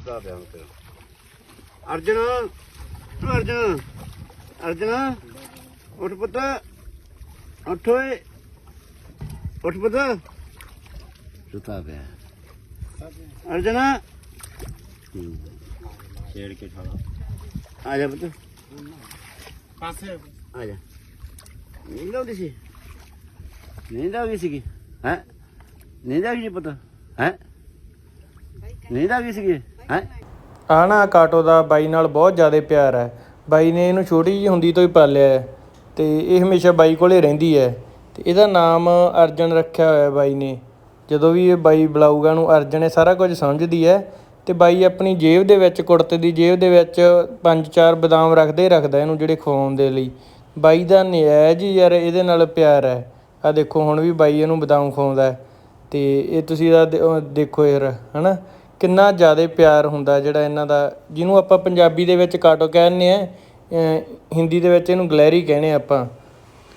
ਸੁੱਤਾ ਪਿਆ ਤੇ ਅਰਜਨ ਅਰਜਨ ਅਰਜਨ ਉੱਠ ਪੁੱਤ। ਉੱਠ ਓਏ। ਉੱਠ ਪੁੱਤ। ਸੁੱਤਾ ਪਿਆ। ਅਰਜਨ। ਹੂੰ। ਛੇੜ ਕੇ ਠਾਲਾ ਆ ਜਾ ਪੁੱਤ। ਪਾਸੇ ਆ ਜਾ। ਨੀਂਦ ਆਉਂਦੀ ਸੀ। ਨੀਂਦ ਆ ਗਈ ਸੀਗੀ। ਹੈ? ਨੀਂਦ ਆ ਗਈ ਸੀ ਪੁੱਤ। ਹੈ? ਨੀਂਦ ਆ ਗਈ ਸੀਗੀ। ਹੈ। ਆ ਨਾ ਕਾਟੋ ਦਾ ਬਾਈ ਨਾਲ ਬਹੁਤ ਜ਼ਿਆਦਾ ਪਿਆਰ ਹੈ। ਬਾਈ ਨੇ ਇਹਨੂੰ ਛੋਟੀ ਜਿਹੀ ਹੁੰਦੀ ਤੋਂ ਹੀ ਪਾਲਿਆ ਹੈ ਤੇ ਇਹ ਹਮੇਸ਼ਾ ਬਾਈ ਕੋਲੇ ਰਹਿੰਦੀ ਹੈ। ਤੇ ਇਹਦਾ ਨਾਮ ਅਰਜਨ ਰੱਖਿਆ ਹੋਇਆ ਹੈ ਬਾਈ ਨੇ। ਜਦੋਂ ਵੀ ਇਹ ਬਾਈ ਬੁਲਾਊਗਾ ਨੂੰ ਅਰਜਨ ਇਹ ਸਾਰਾ ਕੁਝ ਸਮਝਦੀ ਹੈ ਤੇ ਬਾਈ ਆਪਣੀ ਜੇਬ ਦੇ ਵਿੱਚ, ਕੁੜਤੇ ਦੀ ਜੇਬ ਦੇ ਵਿੱਚ ਪੰਜ ਚਾਰ ਬਦਾਮ ਰੱਖਦੇ ਹੀ ਰੱਖਦਾ ਇਹਨੂੰ ਜਿਹੜੇ ਖਵਾਉਣ ਦੇ ਲਈ। ਬਾਈ ਦਾ ਨਿਆਜ਼ ਹੀ ਯਾਰ ਇਹਦੇ ਨਾਲ ਪਿਆਰ ਹੈ। ਆ ਦੇਖੋ ਹੁਣ ਵੀ ਬਾਈ ਇਹਨੂੰ ਬਦਾਮ ਖਵਾਉਂਦਾ ਹੈ। ਤੇ ਇਹ ਤੁਸੀਂ ਇਹਦਾ ਦੇਖੋ ਯਾਰ, ਹਨਾ? ਕਿੰਨਾ ਜ਼ਿਆਦਾ ਪਿਆਰ ਹੁੰਦਾ ਜਿਹੜਾ ਇਹਨਾਂ ਦਾ, ਜਿਹਨੂੰ ਆਪਾਂ ਪੰਜਾਬੀ ਦੇ ਵਿੱਚ ਕਾਟੋ ਕਹਿੰਦੇ ਆ ਹਿੰਦੀ ਦੇ ਵਿੱਚ ਇਹਨੂੰ ਗਲੈਰੀ ਕਹਿੰਦੇ ਆਪਾਂ।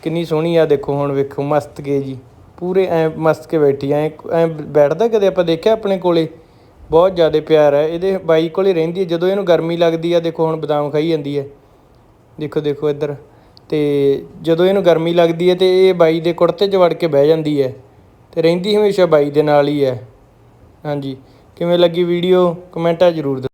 ਕਿੰਨੀ ਸੋਹਣੀ ਆ ਦੇਖੋ ਹੁਣ ਵੇਖੋ, ਮਸਤ ਕੇ ਜੀ। ਪੂਰੇ ਐ ਮਸਤ ਕੇ ਬੈਠੀ ਐ ਐ ਬੈਠਦਾ ਕਦੇ ਆਪਾਂ ਦੇਖਿਆ ਆਪਣੇ ਕੋਲੇ? ਬਹੁਤ ਜ਼ਿਆਦਾ ਪਿਆਰ ਹੈ ਇਹਦੇ ਬਾਈ ਕੋਲੇ ਰਹਿੰਦੀ ਹੈ ਜਦੋਂ ਇਹਨੂੰ ਗਰਮੀ ਲੱਗਦੀ ਆ, ਦੇਖੋ ਹੁਣ ਬਦਾਮ ਖਾਈ ਜਾਂਦੀ ਹੈ ਦੇਖੋ ਦੇਖੋ ਇੱਧਰ। ਤੇ ਜਦੋਂ ਇਹਨੂੰ ਗਰਮੀ ਲੱਗਦੀ ਹੈ ਤੇ ਇਹ ਬਾਈ ਦੇ ਕੁੜਤੇ 'ਚ ਵੜ ਕੇ ਬਹਿ ਜਾਂਦੀ ਹੈ ਤੇ ਰਹਿੰਦੀ ਹਮੇਸ਼ਾ ਬਾਈ ਦੇ ਨਾਲ ਹੀ ਹੈ ਹਾਂਜੀ। ਕਿਵੇਂ ਲੱਗੀ ਵੀਡੀਓ ਕਮੈਂਟਾਂ ਜ਼ਰੂਰ